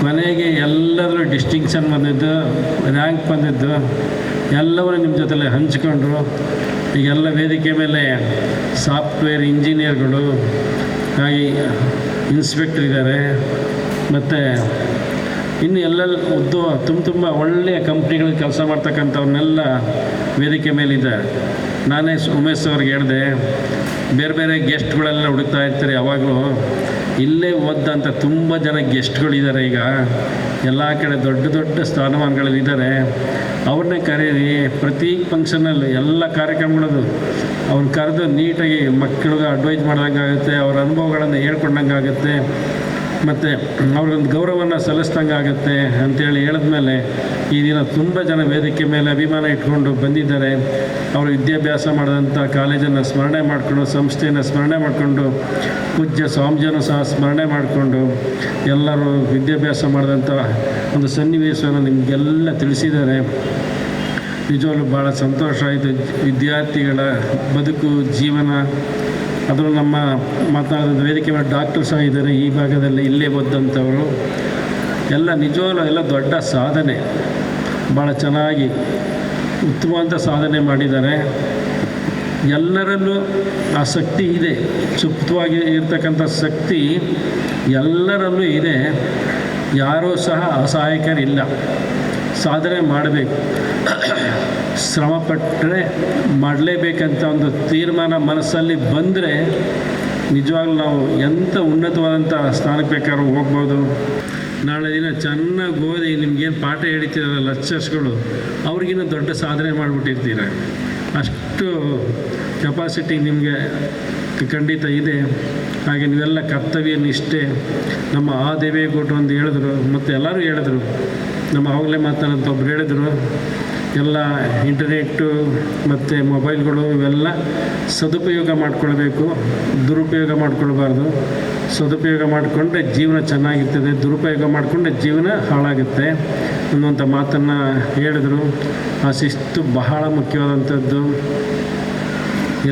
ಕೊನೆಗೆ ಎಲ್ಲರೂ ಡಿಸ್ಟಿಂಕ್ಷನ್ ಬಂದಿದ್ದು ರ್ಯಾಂಕ್ ಬಂದಿದ್ದು, ಎಲ್ಲವನ್ನು ನಿಮ್ಮ ಜೊತೆಲಿ ಹಂಚ್ಕೊಂಡ್ರು. ಈಗೆಲ್ಲ ವೇದಿಕೆ ಮೇಲೆ ಸಾಫ್ಟ್ವೇರ್ ಇಂಜಿನಿಯರ್ಗಳು ಹಾಗೆ ಇನ್ಸ್ಪೆಕ್ಟರ್ ಇದ್ದಾರೆ ಮತ್ತು ಇನ್ನು ಎಲ್ಲ ಉದ್ದು ತುಂಬ ತುಂಬ ಒಳ್ಳೆಯ ಕಂಪ್ನಿಗಳಿಗೆ ಕೆಲಸ ಮಾಡ್ತಕ್ಕಂಥವ್ರನ್ನೆಲ್ಲ ವೇದಿಕೆ ಮೇಲಿದ್ದಾರೆ ನಾನೇ ಉಮೇಶ್ ಅವ್ರಿಗೆ ಹೇಳಿದೆ, ಬೇರೆ ಬೇರೆ ಗೆಸ್ಟ್ಗಳೆಲ್ಲ ಹುಡುಕ್ತಾ ಇರ್ತಾರೆ, ಯಾವಾಗಲೂ ಇಲ್ಲೇ ಓದ್ದಂಥ ತುಂಬ ಜನ ಗೆಸ್ಟ್ಗಳಿದ್ದಾರೆ ಈಗ. ಎಲ್ಲ ಕಡೆ ದೊಡ್ಡ ದೊಡ್ಡ ಸ್ಥಾನಮಾನಗಳಲ್ಲಿ ಇದ್ದಾರೆ. ಅವ್ರನ್ನೇ ಕರೀರಿ, ಪ್ರತಿ ಫಂಕ್ಷನಲ್ಲಿ ಎಲ್ಲ ಕಾರ್ಯಕ್ರಮಗಳದು ಅವ್ರನ್ನ ಕರೆದು ನೀಟಾಗಿ ಮಕ್ಕಳಿಗೆ ಅಡ್ವೈಸ್ ಮಾಡ್ದಂಗಾಗುತ್ತೆ, ಅವ್ರ ಅನುಭವಗಳನ್ನು ಹೇಳ್ಕೊಂಡಂಗೆ ಆಗುತ್ತೆ ಮತ್ತು ಅವ್ರಿಗೊಂದು ಗೌರವವನ್ನು ಸಲ್ಲಿಸ್ದಂಗೆ ಆಗುತ್ತೆ ಅಂತೇಳಿ ಹೇಳಿದ್ಮೇಲೆ ಈ ದಿನ ತುಂಬ ಜನ ವೇದಿಕೆ ಮೇಲೆ ಅಭಿಮಾನ ಇಟ್ಕೊಂಡು ಬಂದಿದ್ದಾರೆ. ಅವರು ವಿದ್ಯಾಭ್ಯಾಸ ಮಾಡಿದಂಥ ಕಾಲೇಜನ್ನು ಸ್ಮರಣೆ ಮಾಡಿಕೊಂಡು, ಸಂಸ್ಥೆಯನ್ನು ಸ್ಮರಣೆ ಮಾಡಿಕೊಂಡು, ಪೂಜ್ಯ ಸ್ವಾಮೀಜಿಯನ್ನು ಸಹ ಸ್ಮರಣೆ ಮಾಡಿಕೊಂಡು ಎಲ್ಲರೂ ವಿದ್ಯಾಭ್ಯಾಸ ಮಾಡಿದಂಥ ಒಂದು ಸನ್ನಿವೇಶವನ್ನು ನಿಮಗೆಲ್ಲ ತಿಳಿಸಿದ್ದಾರೆ. ನಿಜವಾಗ್ಲೂ ಭಾಳ ಸಂತೋಷ ಆಯಿತು. ವಿದ್ಯಾರ್ಥಿಗಳ ಬದುಕು, ಜೀವನ ಅದು ನಮ್ಮ ಮಾತನಾಡಿದ ವೇದಿಕೆ ಮೇಲೆ ಡಾಕ್ಟರ್ ಸಹ ಇದ್ದಾರೆ. ಈ ಭಾಗದಲ್ಲಿ ಇಲ್ಲೇ ಬಂದಂಥವರು. ಎಲ್ಲ ನಿಜವಾಗ್ಲೂ ಎಲ್ಲ ದೊಡ್ಡ ಸಾಧನೆ. ಭಾಳ ಚೆನ್ನಾಗಿ ಉತ್ತಮವಾದ ಸಾಧನೆ ಮಾಡಿದ್ದಾರೆ. ಎಲ್ಲರಲ್ಲೂ ಆ ಶಕ್ತಿ ಇದೆ. ಸುಪ್ತವಾಗಿ ಇರ್ತಕ್ಕಂಥ ಶಕ್ತಿ ಎಲ್ಲರಲ್ಲೂ ಇದೆ. ಯಾರೂ ಸಹ ಅಸಹಾಯಕರಿಲ್ಲ. ಸಾಧನೆ ಮಾಡಬೇಕು. ಶ್ರಮಪಟ್ಟರೆ ಮಾಡಲೇಬೇಕಂತ ಒಂದು ತೀರ್ಮಾನ ಮನಸ್ಸಲ್ಲಿ ಬಂದರೆ ನಿಜವಾಗ್ಲೂ ನಾವು ಎಂಥ ಉನ್ನತವಾದಂಥ ಸ್ಥಾನಕ್ಕೆ ಬೇಕಾದ್ರೂ ಹೋಗ್ಬೋದು. ನಾಳೆ ದಿನ ಚೆನ್ನಾಗಿ ಓದಿ ನಿಮ್ಗೇನು ಪಾಠ ಹೇಳ್ತಿರಲ್ಲ ಲೆಕ್ಚರ್ಸ್ಗಳು ಅವ್ರಿಗಿನ್ನ ದೊಡ್ಡ ಸಾಧನೆ ಮಾಡಿಬಿಟ್ಟಿರ್ತೀರ. ಅಷ್ಟು ಕೆಪಾಸಿಟಿ ನಿಮಗೆ ಖಂಡಿತ ಇದೆ. ಹಾಗೆ ನೀವೆಲ್ಲ ಕರ್ತವ್ಯ, ನಿಷ್ಠೆ, ನಮ್ಮ ಆ ದೇವೇಗೌಡರು ಅಂತ ಹೇಳಿದ್ರು, ಮತ್ತು ಎಲ್ಲರೂ ಹೇಳಿದ್ರು. ನಮ್ಮ ಆವಾಗಲೇ ಮಾತಾಡೋಂಥ ಒಬ್ರು ಹೇಳಿದ್ರು ಎಲ್ಲ ಇಂಟರ್ನೆಟ್ಟು ಮತ್ತು ಮೊಬೈಲ್ಗಳು ಇವೆಲ್ಲ ಸದುಪಯೋಗ ಮಾಡಿಕೊಳ್ಬೇಕು, ದುರುಪಯೋಗ ಮಾಡಿಕೊಳ್ಬಾರ್ದು. ಸದುಪಯೋಗ ಮಾಡಿಕೊಂಡ್ರೆ ಜೀವನ ಚೆನ್ನಾಗಿರ್ತದೆ, ದುರುಪಯೋಗ ಮಾಡಿಕೊಂಡ್ರೆ ಜೀವನ ಹಾಳಾಗುತ್ತೆ ಅನ್ನುವಂಥ ಮಾತನ್ನು ಹೇಳಿದರು. ಆ ಶಿಸ್ತು ಬಹಳ ಮುಖ್ಯವಾದಂಥದ್ದು.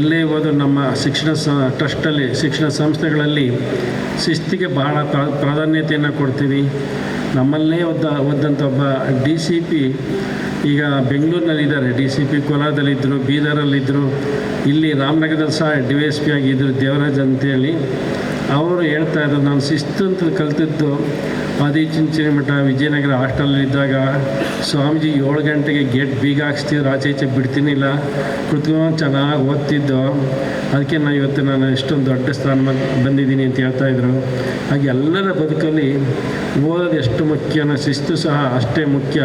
ಎಲ್ಲೇ ಹೋದರೂ ನಮ್ಮ ಶಿಕ್ಷಣ ಸ ಟ್ರಸ್ಟಲ್ಲಿ ಶಿಕ್ಷಣ ಸಂಸ್ಥೆಗಳಲ್ಲಿ ಶಿಸ್ತಿಗೆ ಬಹಳ ಪ್ರಾ, ಪ್ರಾಧಾನ್ಯತೆಯನ್ನು ಕೊಡ್ತೀವಿ. ನಮ್ಮಲ್ಲೇ ಒದ್ದ ಒದ್ದಂಥ ಒಬ್ಬ ಡಿ ಸಿ ಪಿ ಈಗ ಬೆಂಗಳೂರಿನಲ್ಲಿದ್ದಾರೆ. ಡಿ ಸಿ ಪಿ ಕೋಲಾರದಲ್ಲಿದ್ದರು ಬೀದರಲ್ಲಿದ್ದರು ಇಲ್ಲಿ ರಾಮನಗರದಲ್ಲಿ ಸಹ ಡಿ ಎಸ್ ಪಿ ಆಗಿದ್ದರು ದೇವರಾಜ್ ಅಂತೇಳಿ. ಅವರು ಹೇಳ್ತಾ ಇದ್ದರು ನಾನು ಶಿಸ್ತು ಅಂತ ಕಲ್ತಿದ್ದು ಆದಿಚುಂಚನ ಮಠ ವಿಜಯನಗರ ಹಾಸ್ಟೆಲಲ್ಲಿದ್ದಾಗ ಸ್ವಾಮೀಜಿ ಏಳು ಗಂಟೆಗೆ ಗೇಟ್ ಬೀಗ ಹಾಕ್ಸ್ತಿದ್ರು ಆಚೆ ಈಚೆ ಬಿಡ್ತೀನಿಲ್ಲ ಕುತ್ಕೊಂಡು ಚೆನ್ನಾಗಿ ಓದ್ತಿದ್ದು. ಅದಕ್ಕೆ ನಾನು ಇವತ್ತು ನಾನು ಎಷ್ಟೊಂದು ದೊಡ್ಡ ಸ್ಥಾನ ಬಂದಿದ್ದೀನಿ ಅಂತ ಹೇಳ್ತಾ ಇದ್ರು. ಹಾಗೆ ಎಲ್ಲರ ಬದುಕಲ್ಲಿ ಓದೋದು ಎಷ್ಟು ಮುಖ್ಯ ಅನ್ನೋ ಶಿಸ್ತು ಸಹ ಅಷ್ಟೇ ಮುಖ್ಯ.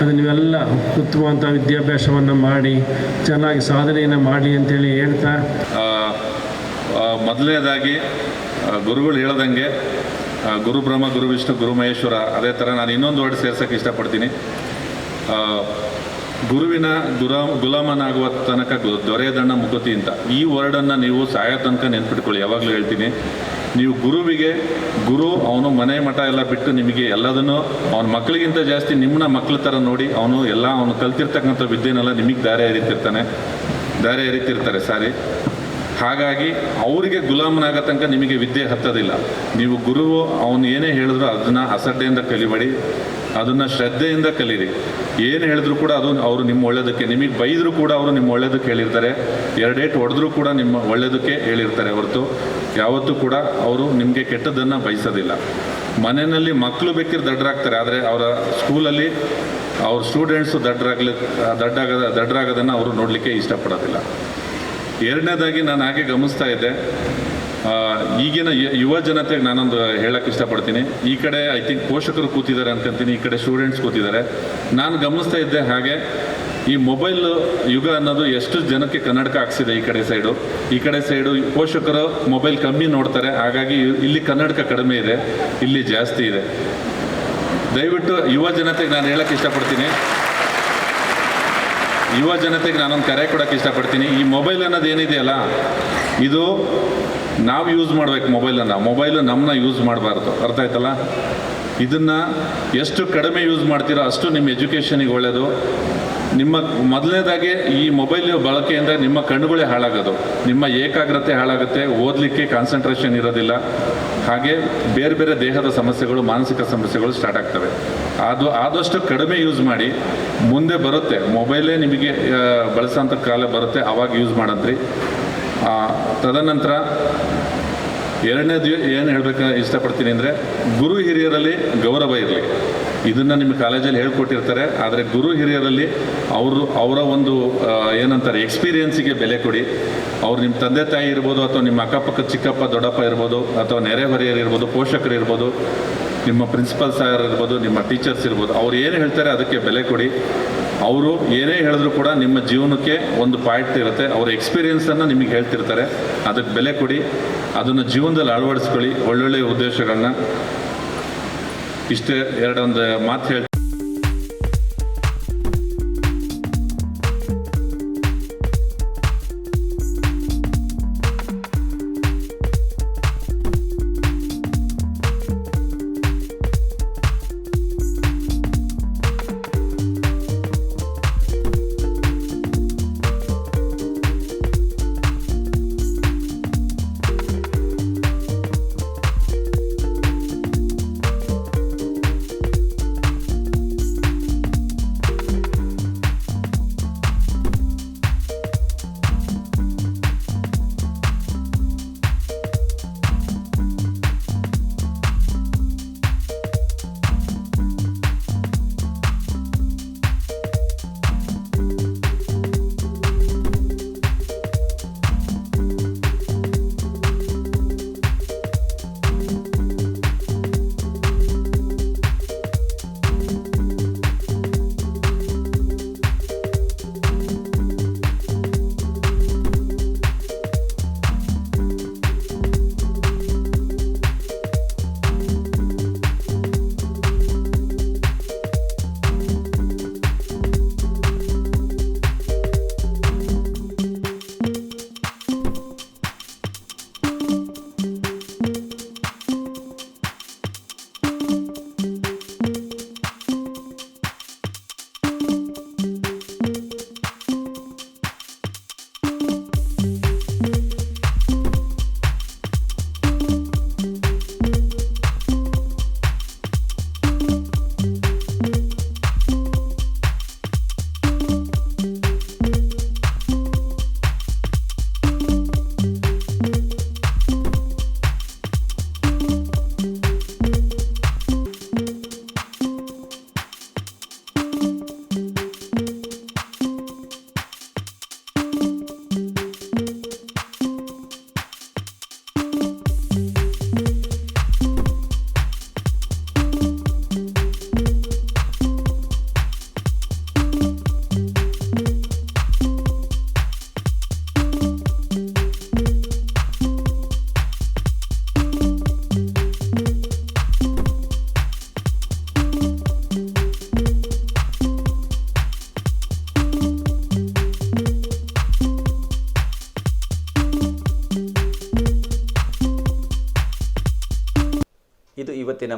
ಅದು ನೀವೆಲ್ಲ ಉತ್ತಮವಂಥ ವಿದ್ಯಾಭ್ಯಾಸವನ್ನು ಮಾಡಿ, ಚೆನ್ನಾಗಿ ಸಾಧನೆಯನ್ನು ಮಾಡಿ ಅಂತೇಳಿ ಹೇಳ್ತಾ. ಮೊದಲನೇದಾಗಿ ಗುರುಗಳು ಹೇಳ್ದಂಗೆ ಗುರು ಬ್ರಹ್ಮ, ಗುರು ವಿಷ್ಣು, ಗುರು ಮಹೇಶ್ವರ, ಅದೇ ಥರ ನಾನು ಇನ್ನೊಂದು ವರ್ಡ್ ಸೇರ್ಸೋಕ್ಕೆ ಇಷ್ಟಪಡ್ತೀನಿ. ಗುರುವಿನ ಗುರ ಗುಲಾಮನಾಗುವ ತನಕ ದೊರೆಯದಣ್ಣ ಮುಕುತಿ ಅಂತ. ಈ ವರ್ಡನ್ನು ನೀವು ಸಾಯೋ ತನಕ ನೆನ್ಪಿಟ್ಕೊಳ್ಳಿ, ಯಾವಾಗಲೂ ಹೇಳ್ತೀನಿ. ನೀವು ಗುರುವಿಗೆ, ಗುರು ಅವನು ಮನೆ ಮಠ ಎಲ್ಲ ಬಿಟ್ಟು ನಿಮಗೆ ಎಲ್ಲದನ್ನು, ಅವನ ಮಕ್ಕಳಿಗಿಂತ ಜಾಸ್ತಿ ನಿಮ್ಮನ್ನ ಮಕ್ಕಳ ಥರ ನೋಡಿ, ಅವನು ಎಲ್ಲ, ಅವನು ಕಲ್ತಿರ್ತಕ್ಕಂಥ ವಿದ್ಯೆನೆಲ್ಲ ನಿಮಗೆ ದಾರಿ ಎರಿತಿರ್ತಾನೆ ದಾರಿ ಎರಿತಿರ್ತಾರೆ ಸಾರಿ. ಹಾಗಾಗಿ ಅವರಿಗೆ ಗುಲಾಮನಾಗ ತನಕ ನಿಮಗೆ ವಿದ್ಯೆ ಹತ್ತೋದಿಲ್ಲ. ನೀವು ಗುರು ಅವನು ಏನೇ ಹೇಳಿದ್ರು ಅದನ್ನು ಅಸಡ್ಡೆಯಿಂದ ಕಲಿಬೇಡಿ, ಅದನ್ನು ಶ್ರದ್ಧೆಯಿಂದ ಕಲೀರಿ. ಏನು ಹೇಳಿದ್ರು ಕೂಡ ಅದು ಅವರು ನಿಮ್ಮ ಒಳ್ಳೇದಕ್ಕೆ, ನಿಮಗೆ ಬೈದರೂ ಕೂಡ ಅವರು ನಿಮ್ಮ ಒಳ್ಳೆಯದಕ್ಕೆ ಹೇಳಿರ್ತಾರೆ. ಎರಡೇಟ್ ಹೊಡೆದ್ರೂ ಕೂಡ ನಿಮ್ಮ ಒಳ್ಳೇದಕ್ಕೆ ಹೇಳಿರ್ತಾರೆ ಹೊರತು. ಯಾವತ್ತೂ ಕೂಡ ಅವರು ನಿಮಗೆ ಕೆಟ್ಟದ್ದನ್ನು ಬಯಸೋದಿಲ್ಲ. ಮನೆಯಲ್ಲಿ ಮಕ್ಕಳು ಬೇಕಿದ್ರೆ ದಡ್ಡರಾಗ್ತಾರೆ ಆದರೆ ಅವರ ಸ್ಕೂಲಲ್ಲಿ ಅವ್ರ ಸ್ಟೂಡೆಂಟ್ಸು ದಡ್ಡರಾಗ್ಲಿ ದಡ್ಡಾಗದ ದಡ್ಡರಾಗೋದನ್ನು ಅವರು ನೋಡಲಿಕ್ಕೆ ಇಷ್ಟಪಡೋದಿಲ್ಲ. ಎರಡನೇದಾಗಿ ನಾನು ಹಾಗೆ ಗಮನಿಸ್ತಾ ಇದ್ದೆ. ಈಗಿನ ಯುವ ಜನತೆಗೆ ನಾನೊಂದು ಹೇಳಕ್ಕೆ ಇಷ್ಟಪಡ್ತೀನಿ. ಈ ಕಡೆ ಐ ಥಿಂಕ್ ಪೋಷಕರು ಕೂತಿದ್ದಾರೆ ಅನ್ಕೊಂತೀನಿ ಈ ಕಡೆ ಸ್ಟೂಡೆಂಟ್ಸ್ ಕೂತಿದ್ದಾರೆ. ನಾನು ಗಮನಿಸ್ತಾ ಇದ್ದೆ ಹಾಗೆ, ಈ ಮೊಬೈಲ್ ಯುಗ ಅನ್ನೋದು ಎಷ್ಟು ಜನಕ್ಕೆ ಕನ್ನಡಕ ಹಾಕ್ಸಿದೆ ಈ ಕಡೆ ಸೈಡು ಈ ಕಡೆ ಸೈಡು ಪೋಷಕರು ಮೊಬೈಲ್ ಕಮ್ಮಿ ನೋಡ್ತಾರೆ, ಹಾಗಾಗಿ ಇಲ್ಲಿ ಕನ್ನಡಕ ಕಡಿಮೆ ಇದೆ, ಇಲ್ಲಿ ಜಾಸ್ತಿ ಇದೆ. ದಯವಿಟ್ಟು ಯುವ ಜನತೆಗೆ ನಾನು ಹೇಳಕ್ಕೆ ಇಷ್ಟಪಡ್ತೀನಿ. ಯುವ ಜನತೆಗೆ ನಾನೊಂದು ಕರೆ ಕೊಡೋಕ್ಕೆ ಇಷ್ಟಪಡ್ತೀನಿ. ಈ ಮೊಬೈಲ್ ಅನ್ನೋದು ಏನಿದೆಯಲ್ಲ ಇದು ನಾವು ಯೂಸ್ ಮಾಡ್ಬೇಕು ಮೊಬೈಲನ್ನು ಮೊಬೈಲು ನಮ್ಮನ್ನ ಯೂಸ್ ಮಾಡಬಾರ್ದು. ಅರ್ಥ ಆಯ್ತಲ್ಲ? ಇದನ್ನು ಎಷ್ಟು ಕಡಿಮೆ ಯೂಸ್ ಮಾಡ್ತೀರೋ ಅಷ್ಟು ನಿಮ್ಮ ಎಜುಕೇಷನಿಗೆ ಒಳ್ಳೆಯದು ನಿಮ್ಮ ಮೊದಲನೇದಾಗಿ ಈ ಮೊಬೈಲ್ ಬಳಕೆಯಿಂದ ನಿಮ್ಮ ಕಣ್ಣುಗಳೇ ಹಾಳಾಗೋದು. ನಿಮ್ಮ ಏಕಾಗ್ರತೆ ಹಾಳಾಗುತ್ತೆ, ಓದಲಿಕ್ಕೆ ಕಾನ್ಸಂಟ್ರೇಷನ್ ಇರೋದಿಲ್ಲ. ಹಾಗೆ ಬೇರೆ ಬೇರೆ ದೇಹದ ಸಮಸ್ಯೆಗಳು, ಮಾನಸಿಕ ಸಮಸ್ಯೆಗಳು ಸ್ಟಾರ್ಟ್ ಆಗ್ತವೆ. ಅದು, ಆದಷ್ಟು ಕಡಿಮೆ ಯೂಸ್ ಮಾಡಿ, ಮುಂದೆ ಬರುತ್ತೆ. ಮೊಬೈಲೇ ನಿಮಗೆ ಬಳಸೋಂಥ ಕಾಲ ಬರುತ್ತೆ ಆವಾಗ ಯೂಸ್ ಮಾಡಂತ್ರಿ. ತದನಂತರ ಎರಡನೇದು ಏನು ಹೇಳಬೇಕು ಇಷ್ಟಪಡ್ತೀನಿ ಅಂದರೆ, ಗುರು ಹಿರಿಯರಲ್ಲಿ ಗೌರವ ಇರಲಿ. ಇದನ್ನು ನಿಮ್ಮ ಕಾಲೇಜಲ್ಲಿ ಹೇಳ್ಕೊಟ್ಟಿರ್ತಾರೆ. ಆದರೆ ಗುರು ಹಿರಿಯರಲ್ಲಿ ಅವರು ಅವರ ಒಂದು ಏನಂತಾರೆ ಎಕ್ಸ್ಪೀರಿಯನ್ಸಿಗೆ ಬೆಲೆ ಕೊಡಿ. ಅವ್ರು ನಿಮ್ಮ ತಂದೆ ತಾಯಿ ಇರ್ಬೋದು ಅಥವಾ ನಿಮ್ಮ ಅಕ್ಕಪಕ್ಕ, ಚಿಕ್ಕಪ್ಪ, ದೊಡ್ಡಪ್ಪ ಇರ್ಬೋದು ಅಥವಾ ನೆರೆಹೊರೆಯರು ಇರ್ಬೋದು, ಪೋಷಕರು ಇರ್ಬೋದು, ನಿಮ್ಮ ಪ್ರಿನ್ಸಿಪಲ್ ಸರ್ ಇರ್ಬೋದು, ನಿಮ್ಮ ಟೀಚರ್ಸ್ ಇರ್ಬೋದು, ಅವ್ರು ಏನು ಹೇಳ್ತಾರೆ ಅದಕ್ಕೆ ಬೆಲೆ ಕೊಡಿ. ಅವರು ಏನೇ ಹೇಳಿದ್ರು ಕೂಡ ನಿಮ್ಮ ಜೀವನಕ್ಕೆ ಒಂದು ಪಾಯಿಂಟ್ ಇರುತ್ತೆ. ಅವರ ಎಕ್ಸ್ಪೀರಿಯನ್ಸನ್ನು ನಿಮಗೆ ಹೇಳ್ತಿರ್ತಾರೆ. ಅದಕ್ಕೆ ಬೆಲೆ ಕೊಡಿ. ಅದನ್ನು ಜೀವನದಲ್ಲಿ ಅಳವಡಿಸ್ಕೊಳ್ಳಿ. ಒಳ್ಳೊಳ್ಳೆಯ ಉದ್ದೇಶಗಳನ್ನ. ಇಷ್ಟೇ ಎರಡೊಂದು ಮಾತು ಹೇಳ್ತೀನಿ.